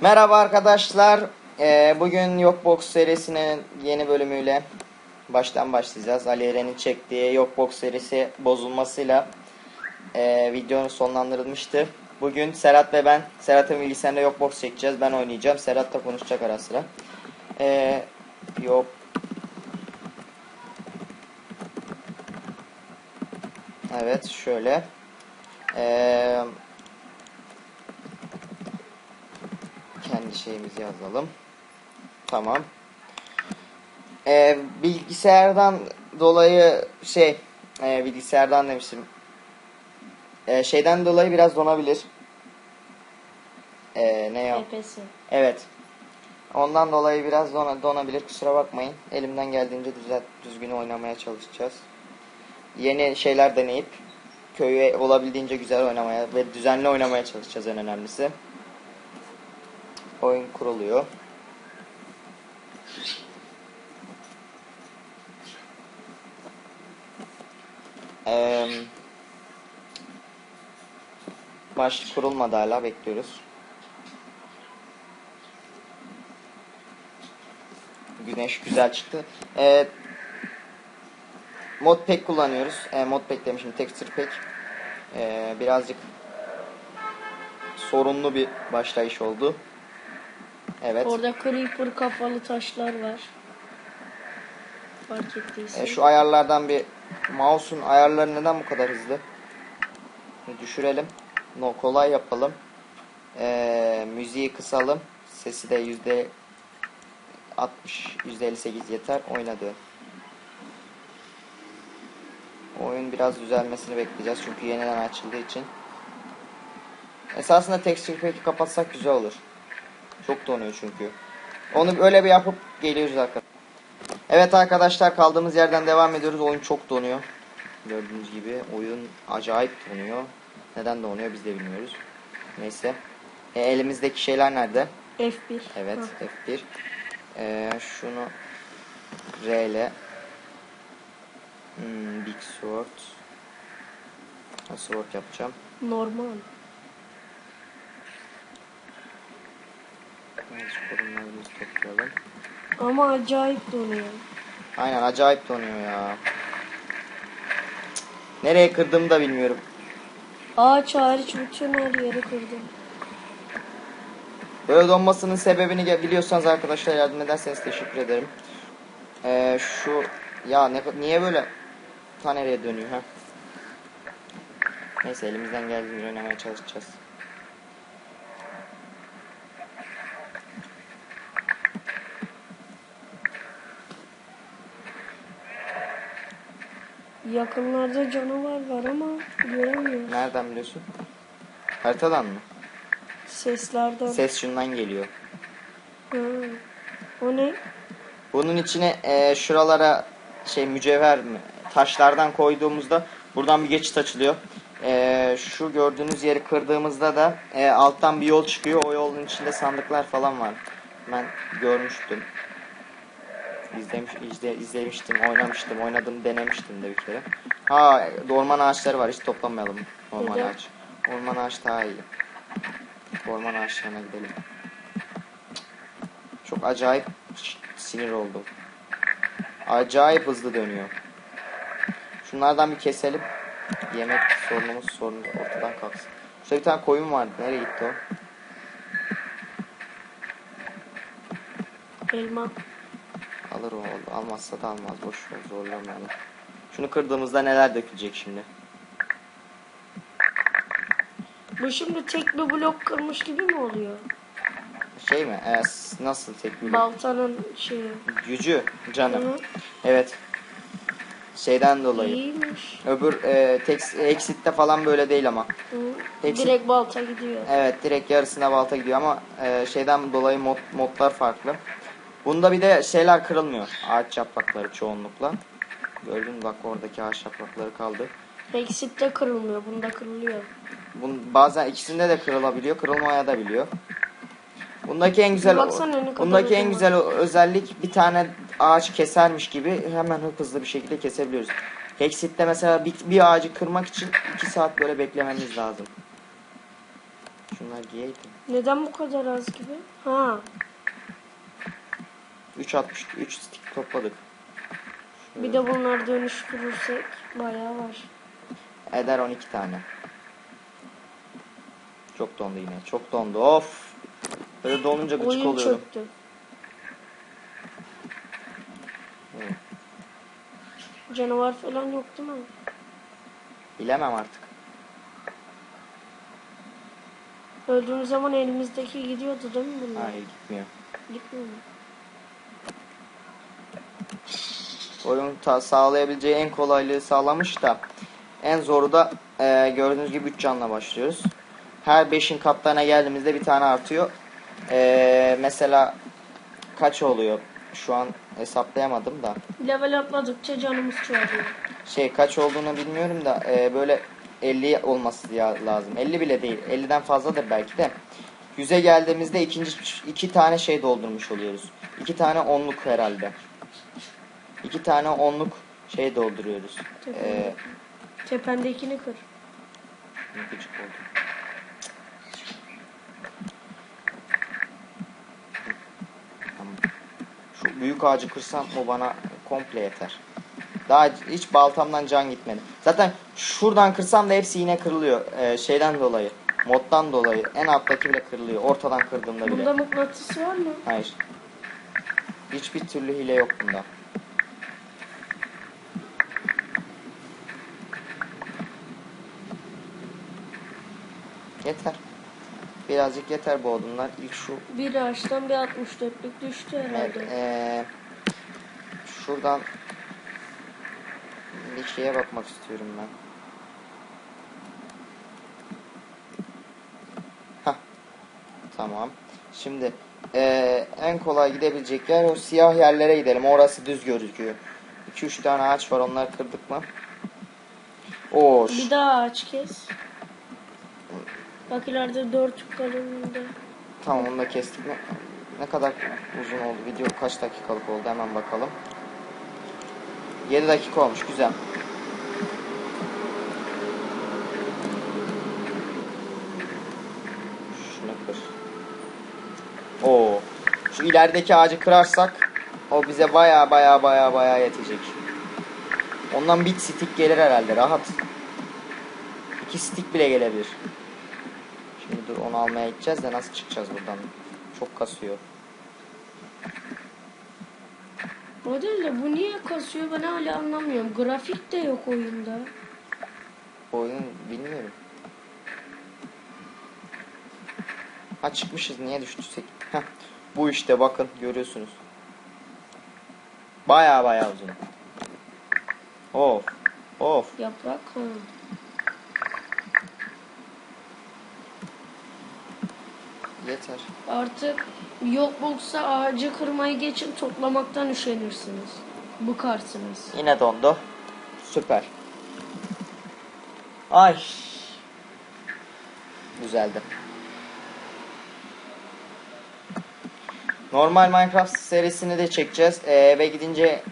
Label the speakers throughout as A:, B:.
A: Merhaba arkadaşlar. Ee, bugün Yokbox serisinin yeni bölümüyle baştan başlayacağız. Ali Eren'in çektiği Yokbox serisi bozulmasıyla e, video sonlandırılmıştı. Bugün Serhat ve ben, Serhat'ın bilgisayarında Yokbox çekeceğiz. Ben oynayacağım. Serhat da konuşacak ara sıra. Ee, yok. Evet şöyle. Eee şeyimizi yazalım. Tamam. Ee, bilgisayardan dolayı şey e, bilgisayardan demiştim. Ee, şeyden dolayı biraz donabilir. Ee, ne ya?
B: FPS.
A: Evet. Ondan dolayı biraz dona, donabilir. Kusura bakmayın. Elimden geldiğince düzelt, düzgün oynamaya çalışacağız. Yeni şeyler deneyip köyü olabildiğince güzel oynamaya ve düzenli oynamaya çalışacağız en önemlisi. Oyun kuruluyor. Ee, baş kurulmadı hala bekliyoruz. Güneş güzel çıktı. Ee, modpack kullanıyoruz. Ee, modpack demişim texture pack. Ee, birazcık sorunlu bir başlayış oldu. Evet.
B: Orada creeper kafalı taşlar var. Fark ettiysen.
A: E, şu ayarlardan bir mouse'un ayarları neden bu kadar hızlı? Bir düşürelim. No kolay yapalım. E, müziği kısalım. Sesi de yüzde 60 yüzde 58 yeter. Oynadı. Oyun biraz düzelmesini bekleyeceğiz çünkü yeniden açıldığı için. Esasında texture pack'i kapatsak güzel olur. Çok donuyor çünkü. Onu öyle bir yapıp geliyoruz arkadaşlar. Evet arkadaşlar kaldığımız yerden devam ediyoruz. Oyun çok donuyor. Gördüğünüz gibi oyun acayip donuyor. Neden donuyor biz de bilmiyoruz. Neyse. E, elimizdeki şeyler nerede?
B: F1.
A: Evet
B: Ha.
A: F1. E, şunu R ile hmm, Big Sword Sword yapacağım.
B: Normal.
A: Korunlarımızı toplayalım.
B: Ama acayip donuyor.
A: Aynen acayip donuyor ya. Nereye kırdığımı da bilmiyorum.
B: Ağaç hariç bütün her yeri kırdım.
A: Böyle donmasının sebebini biliyorsanız arkadaşlar yardım ederseniz teşekkür ederim. Ee, şu ya ne niye böyle ta nereye dönüyor ha? Neyse elimizden geldiğince oynamaya çalışacağız.
B: Yakınlarda canavar var ama göremiyoruz.
A: Nereden biliyorsun? Haritadan mı?
B: Seslerden.
A: Ses şundan geliyor.
B: Ha. O ne?
A: Bunun içine e, şuralara şey mücevher mi taşlardan koyduğumuzda buradan bir geçit açılıyor. E, şu gördüğünüz yeri kırdığımızda da e, alttan bir yol çıkıyor. O yolun içinde sandıklar falan var. Ben görmüştüm. İzlemiş, izle, izlemiştim, oynamıştım, oynadım, denemiştim de bir kere. Ha, orman ağaçları var. Hiç toplamayalım orman
B: Neden?
A: ağaç. Orman ağaç daha iyi. Orman ağaçlarına gidelim. Çok acayip sinir oldum. Acayip hızlı dönüyor. Şunlardan bir keselim. Yemek sorunumuz sorun ortadan kalksın. Şurada bir tane koyun vardı. Nereye gitti o?
B: Elma.
A: Alır o. Almazsa da almaz. Boş ver. Zorlamayalım. Şunu kırdığımızda neler dökülecek şimdi?
B: Bu şimdi tek bir blok kırmış gibi mi oluyor?
A: Şey mi? E, s- nasıl tek bir
B: Baltanın şeyi.
A: gücü canım.
B: Hı.
A: Evet. Şeyden dolayı.
B: İyiymiş.
A: Öbür e, tek eksitte falan böyle değil ama.
B: Hı.
A: Hepsi-
B: Direkt balta gidiyor.
A: Evet direkt yarısına balta gidiyor ama e, şeyden dolayı mod, modlar farklı. Bunda bir de şeyler kırılmıyor. Ağaç yaprakları çoğunlukla. Gördün mü bak oradaki ağaç yaprakları kaldı.
B: Exit'te kırılmıyor. Bunda kırılıyor.
A: Bun, bazen ikisinde de kırılabiliyor, kırılmaya da biliyor. Bundaki en güzel
B: Baksana
A: bundaki en güzel özellik bir tane ağaç kesermiş gibi hemen hızlı bir şekilde kesebiliyoruz. Hexit'te mesela bir, bir ağacı kırmak için 2 saat böyle beklemeniz lazım. Şunlar giyeydim.
B: Neden bu kadar az gibi? Ha.
A: 3.60 3 stick topladık.
B: Bir de bunları dönüştürürsek bayağı var.
A: Eder 12 tane. Çok dondu yine. Çok dondu. Of. Böyle donunca gıcık
B: Oyun
A: oluyorum.
B: çöktü.
A: Evet.
B: Canavar falan yok değil mi?
A: Bilemem artık.
B: Öldüğümüz zaman elimizdeki gidiyordu değil mi bunlar?
A: Hayır gitmiyor.
B: Gitmiyor mu?
A: Oyun ta- sağlayabileceği en kolaylığı sağlamış da en zoru da e, gördüğünüz gibi 3 canla başlıyoruz. Her 5'in katlarına geldiğimizde bir tane artıyor. E, mesela kaç oluyor? Şu an hesaplayamadım da.
B: Level atladıkça canımız çoğalıyor.
A: Şey kaç olduğunu bilmiyorum da e, böyle 50 olması lazım. 50 bile değil. 50'den fazladır belki de. 100'e geldiğimizde ikinci iki tane şey doldurmuş oluyoruz. İki tane onluk herhalde. İki tane onluk şey dolduruyoruz. Ee,
B: Tependekini kır.
A: gıcık oldu. Tamam. Şu büyük ağacı kırsam o bana komple yeter. Daha hiç baltamdan can gitmedi. Zaten şuradan kırsam da hepsi yine kırılıyor. Ee, şeyden dolayı. Moddan dolayı. En alttaki bile kırılıyor. Ortadan kırdığımda bile.
B: Bunda mıknatıs var mı?
A: Hayır. Hiçbir türlü hile yok bunda. Yeter. Birazcık yeter bu odunlar. İlk şu
B: Bir ağaçtan bir 64'lük düştü herhalde.
A: eee, şuradan bir şeye bakmak istiyorum ben. Hah. Tamam. Şimdi eee, en kolay gidebilecek yer o siyah yerlere gidelim. Orası düz gözüküyor. 2-3 tane ağaç var. Onları kırdık mı? Oo,
B: Bir daha ağaç kes. Bak ileride 4 kalınlığında.
A: Tamam onu da kestik mi? Ne kadar uzun oldu? Video kaç dakikalık oldu? Hemen bakalım. 7 dakika olmuş. Güzel. Şunu kır. Oo. Şu ilerideki ağacı kırarsak o bize baya baya baya baya yetecek. Ondan bir stick gelir herhalde. Rahat. İki stick bile gelebilir. Şimdi dur onu almaya gideceğiz de nasıl çıkacağız buradan? Çok kasıyor.
B: Modelde bu niye kasıyor ben hala anlamıyorum. Grafik de yok oyunda.
A: Oyun bilmiyorum. Ha çıkmışız niye düştüysek. Heh, bu işte bakın görüyorsunuz. Baya baya uzun. Of. Of.
B: Yaprak ha.
A: Yeter.
B: Artık yok bulsa ağacı kırmayı geçin toplamaktan üşenirsiniz. Bıkarsınız.
A: Yine dondu. Süper. Ay. Güzeldi. Normal Minecraft serisini de çekeceğiz. Ee, eve gidince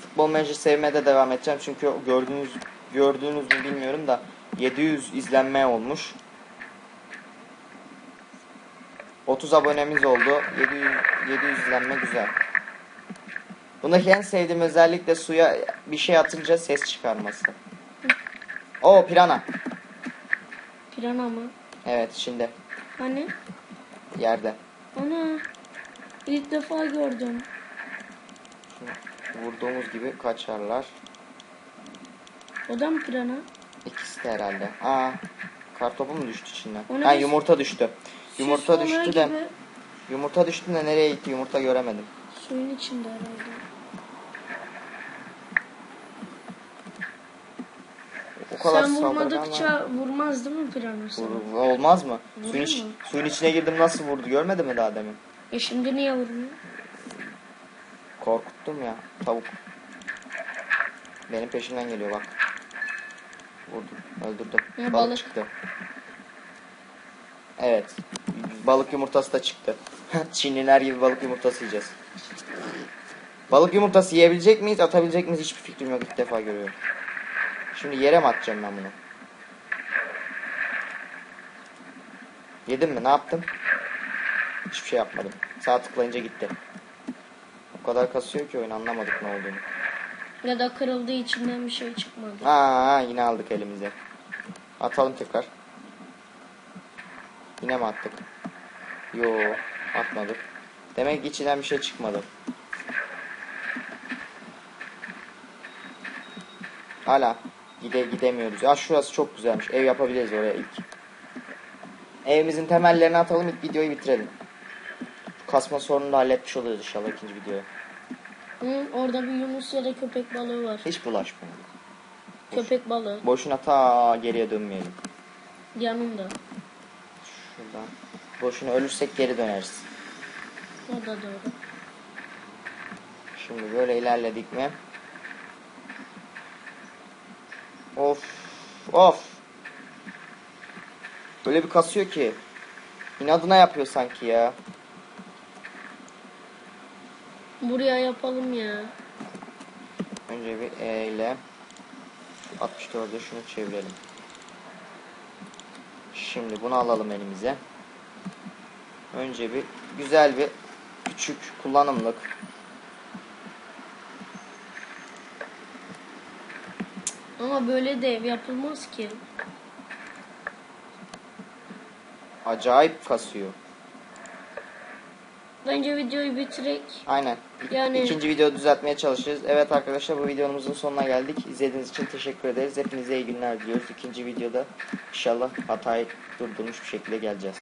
A: futbol manager sevmeye de devam edeceğim. Çünkü gördüğünüz gördüğünüz mü bilmiyorum da 700 izlenme olmuş. 30 abonemiz oldu. 700, 700 izlenme güzel. Bundaki en sevdiğim özellik de suya bir şey atınca ses çıkarması. O pirana.
B: Pirana mı?
A: Evet şimdi
B: Hani?
A: yerde.
B: Ana. İlk defa gördüm.
A: Vurduğumuz gibi kaçarlar.
B: O da mı pirana?
A: İkisi de herhalde. Aa, kartopu mu düştü içinden?
B: O ne
A: Ha yumurta düştü. Yumurta
B: Süs
A: düştü de
B: gibi
A: yumurta düştü de nereye gitti yumurta göremedim.
B: Suyun içinde herhalde.
A: O kadar
B: Sen vurmadıkça vurmaz değil mi pirana sana?
A: Vur- olmaz mı?
B: Vurur
A: Suyun, iç-
B: mu?
A: suyun içine girdim nasıl vurdu görmedin mi daha demin?
B: E şimdi niye vurmuyor?
A: Korkuttum ya tavuk. Benim peşimden geliyor bak. Vurdum, öldürdüm.
B: Ya,
A: balık. çıktı. Evet. Balık yumurtası da çıktı. Çinliler gibi balık yumurtası yiyeceğiz. Balık yumurtası yiyebilecek miyiz, atabilecek miyiz hiçbir fikrim yok. İlk defa görüyorum. Şimdi yere mi atacağım ben bunu? Yedim mi? Ne yaptım? Hiçbir şey yapmadım. Sağ tıklayınca gitti. O kadar kasıyor ki oyun anlamadık ne olduğunu.
B: Ya da kırıldığı içinden bir şey çıkmadı.
A: Aa yine aldık elimize. Atalım tekrar. Yine mi attık? Yo atmadık. Demek içinden bir şey çıkmadı. Hala gide gidemiyoruz. Ya şurası çok güzelmiş. Ev yapabiliriz oraya ilk. Evimizin temellerini atalım ilk videoyu bitirelim. Kasma sorununu da halletmiş oluruz inşallah ikinci videoya.
B: Hı, orada bir yunus ya da köpek balığı var.
A: Hiç bulaşmayalım.
B: Köpek balığı
A: Boşuna ta geriye dönmeyelim.
B: yanında.
A: Şuradan. Boşuna ölürsek geri döneriz.
B: O da doğru.
A: Şimdi böyle ilerledik mi? Of. Of. Böyle bir kasıyor ki. İnadına yapıyor sanki ya.
B: Buraya yapalım ya.
A: Önce bir E ile 64'e şunu çevirelim. Şimdi bunu alalım elimize. Önce bir güzel bir küçük kullanımlık
B: Ama böyle de ev yapılmaz ki.
A: acayip kasıyor.
B: Bence videoyu bitirek.
A: Aynen.
B: Yani-
A: İkinci video düzeltmeye çalışırız. Evet arkadaşlar bu videomuzun sonuna geldik. İzlediğiniz için teşekkür ederiz. Hepinize iyi günler diliyoruz. İkinci videoda inşallah hatayı durdurmuş bir şekilde geleceğiz.